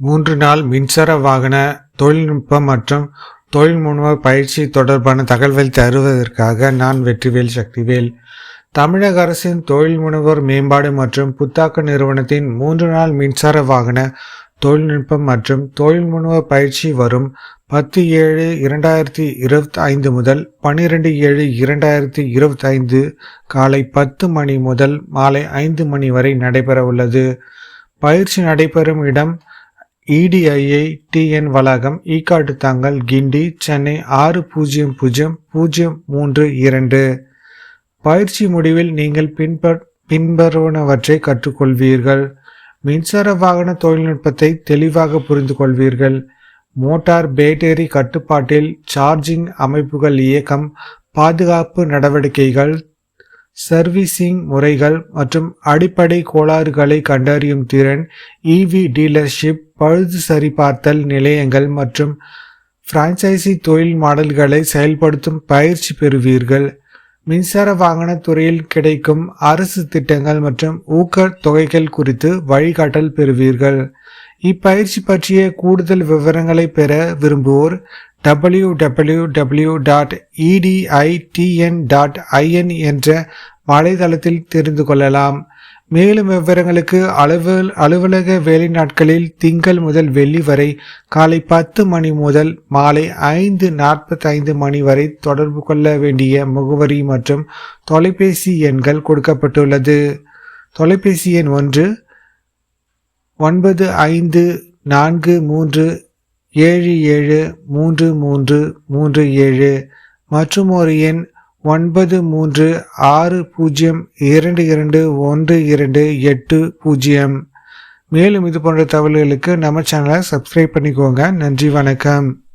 மூன்று நாள் மின்சார வாகன தொழில்நுட்பம் மற்றும் தொழில் முனைவோர் பயிற்சி தொடர்பான தகவல் தருவதற்காக நான் வெற்றிவேல் சக்திவேல். தமிழக அரசின் தொழில் முனைவோர் மேம்பாடு மற்றும் புத்தாக்க நிறுவனத்தின் மூன்று நாள் மின்சார வாகன தொழில்நுட்பம் மற்றும் தொழில் முனைவோர் பயிற்சி வரும் பத்து ஏழு இரண்டாயிரத்தி இருபத்தி ஐந்து முதல் பன்னிரெண்டு ஏழு இரண்டாயிரத்தி இருபத்தி ஐந்து காலை பத்து மணி முதல் மாலை ஐந்து மணி வரை நடைபெற உள்ளது பயிற்சி நடைபெறும் இடம் இடிஐஐ டிஎன் வளாகம் ஈக்காட்டு தாங்கல் கிண்டி சென்னை ஆறு பூஜ்ஜியம் பூஜ்ஜியம் பூஜ்ஜியம் மூன்று இரண்டு. பயிற்சி முடிவில் நீங்கள் பின்பற் பின்வருவனவற்றை கற்றுக்கொள்வீர்கள். மின்சார வாகன தொழில்நுட்பத்தை தெளிவாக புரிந்து கொள்வீர்கள் மோட்டார் பேட்டரி கட்டுப்பாட்டில் சார்ஜிங் அமைப்புகள் இயக்கம் பாதுகாப்பு நடவடிக்கைகள் சர்வீசிங் முறைகள் மற்றும் அடிப்படை கோளாறுகளை கண்டறியும் திறன் இவி டீலர்ஷிப் பழுது சரிபார்த்தல் நிலையங்கள் மற்றும் பிரான்சைசி தொழில் மாடல்களை செயல்படுத்தும் பயிற்சி பெறுவீர்கள். மின்சார வாகன துறையில் கிடைக்கும் அரசு திட்டங்கள் மற்றும் ஊக்க தொகைகள் குறித்து வழிகாட்டல் பெறுவீர்கள். இப்பயிற்சி பற்றிய கூடுதல் விவரங்களை பெற விரும்புவோர் W W W dot EDITN dot IN என்ற வலைதளத்தில் தெரிந்து கொள்ளலாம். மேலும் விவரங்களுக்கு அலுவல் அலுவலக வேலை நாட்களில் திங்கள் முதல் வெள்ளி வரை காலை பத்து மணி முதல் மாலை ஐந்து நாற்பத்தைந்து மணி வரை தொடர்பு கொள்ள வேண்டிய முகவரி மற்றும் தொலைபேசி எண்கள் கொடுக்கப்பட்டுள்ளது. தொலைபேசி எண் ஒன்று ஒன்பது ஐந்து நான்கு மூன்று ஏழு ஏழு மூன்று மூன்று மூன்று ஏழு மற்றும் ஒரு எண் ஒன்பது மூன்று ஆறு பூஜ்ஜியம் இரண்டு இரண்டு ஒன்று இரண்டு எட்டு பூஜ்ஜியம். மேலும் இது போன்ற தகவல்களுக்கு நம்ம சேனலை சப்ஸ்கிரைப் பண்ணிக்கோங்க. நன்றி வணக்கம்.